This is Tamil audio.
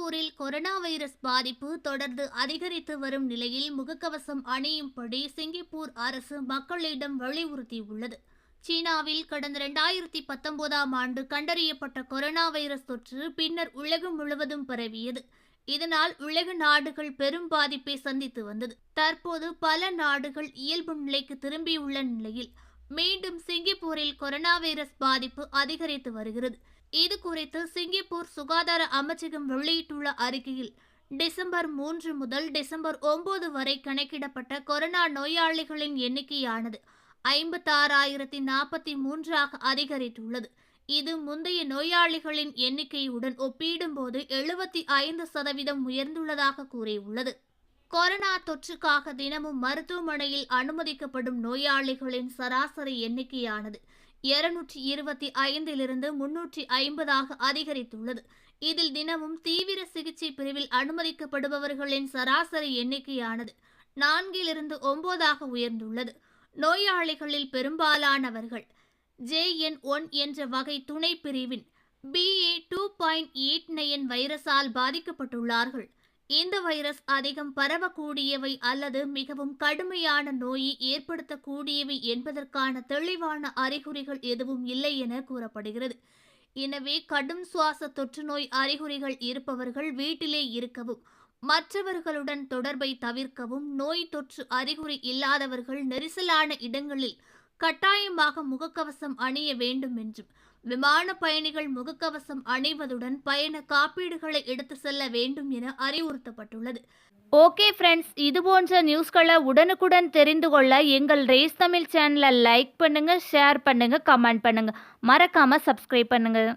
சிங்கப்பூரில் கொரோனா வைரஸ் பாதிப்பு தொடர்ந்து அதிகரித்து வரும் நிலையில் முகக்கவசம் அணியும்படி சிங்கப்பூர் அரசு மக்களிடம் வலியுறுத்தியுள்ளது. சீனாவில் கடந்த இரண்டாயிரத்தி பத்தொன்பதாம் ஆண்டு கண்டறியப்பட்ட கொரோனா வைரஸ் தொற்று பின்னர் உலகம் முழுவதும் பரவியது. இதனால் உலக நாடுகள் பெரும் பாதிப்பை சந்தித்து வந்தது. தற்போது பல நாடுகள் இயல்பு நிலைக்கு திரும்பியுள்ள நிலையில். மீண்டும் சிங்கப்பூரில் கொரோனா வைரஸ் பாதிப்பு அதிகரித்து வருகிறது. இது குறித்து சிங்கப்பூர் சுகாதார அமைச்சகம் வெளியிட்டுள்ள அறிக்கையில் டிசம்பர் மூன்று முதல் டிசம்பர் ஒன்பது வரை கணக்கிடப்பட்ட கொரோனா நோயாளிகளின் எண்ணிக்கையானது ஐம்பத்தாறாயிரத்தி நாற்பத்தி மூன்றாக அதிகரித்துள்ளது. இது முந்தைய நோயாளிகளின் எண்ணிக்கையுடன் ஒப்பிடும்போது எழுபத்தி ஐந்து சதவீதம் உயர்ந்துள்ளதாக கூறியுள்ளது. கொரோனா தொற்றுக்காக தினமும் மருத்துவமனையில் அனுமதிக்கப்படும் நோயாளிகளின் சராசரி எண்ணிக்கையானது இருநூற்றி இருபத்தி ஐந்திலிருந்து முன்னூற்றி ஐம்பதாக அதிகரித்துள்ளது. இதில் தினமும் தீவிர சிகிச்சை பிரிவில் அனுமதிக்கப்படுபவர்களின் சராசரி எண்ணிக்கையானது நான்கிலிருந்து ஒன்பதாக உயர்ந்துள்ளது. நோயாளிகளில் பெரும்பாலானவர்கள் ஜேஎன் ஒன் என்ற வகை துணை பிரிவின் BA two point eight nine வைரஸால் பாதிக்கப்பட்டுள்ளார்கள். இந்த வைரஸ் அதிகம் பரவக்கூடியவை அல்லது மிகவும் கடுமையான நோயை ஏற்படுத்தக்கூடியவை என்பதற்கான தெளிவான அறிகுறிகள் எதுவும் இல்லை என கூறப்படுகிறது. எனவே கடும் சுவாச தொற்றுநோய் அறிகுறிகள் இருப்பவர்கள் வீட்டிலே இருக்கவும் மற்றவர்களுடன் தொடர்பை தவிர்க்கவும் நோய் தொற்று அறிகுறி இல்லாதவர்கள் நெரிசலான இடங்களில் கட்டாயமாக முகக்கவசம் அணிய வேண்டும் என்றும் விமான பயணிகள் முகக்கவசம் அணிவதுடன் பயண காப்பீடுகளை எடுத்து செல்ல வேண்டும் என அறிவுறுத்தப்பட்டுள்ளது. ஓகே ஃப்ரெண்ட்ஸ் இது போன்ற நியூஸ்களை உடனுக்குடன் தெரிந்து கொள்ள எங்கள் ரேஸ் தமிழ் சேனலை லைக் பண்ணுங்கள் ஷேர் பண்ணுங்கள் கமெண்ட் பண்ணுங்கள் மறக்காமல் சப்ஸ்கிரைப் பண்ணுங்கள்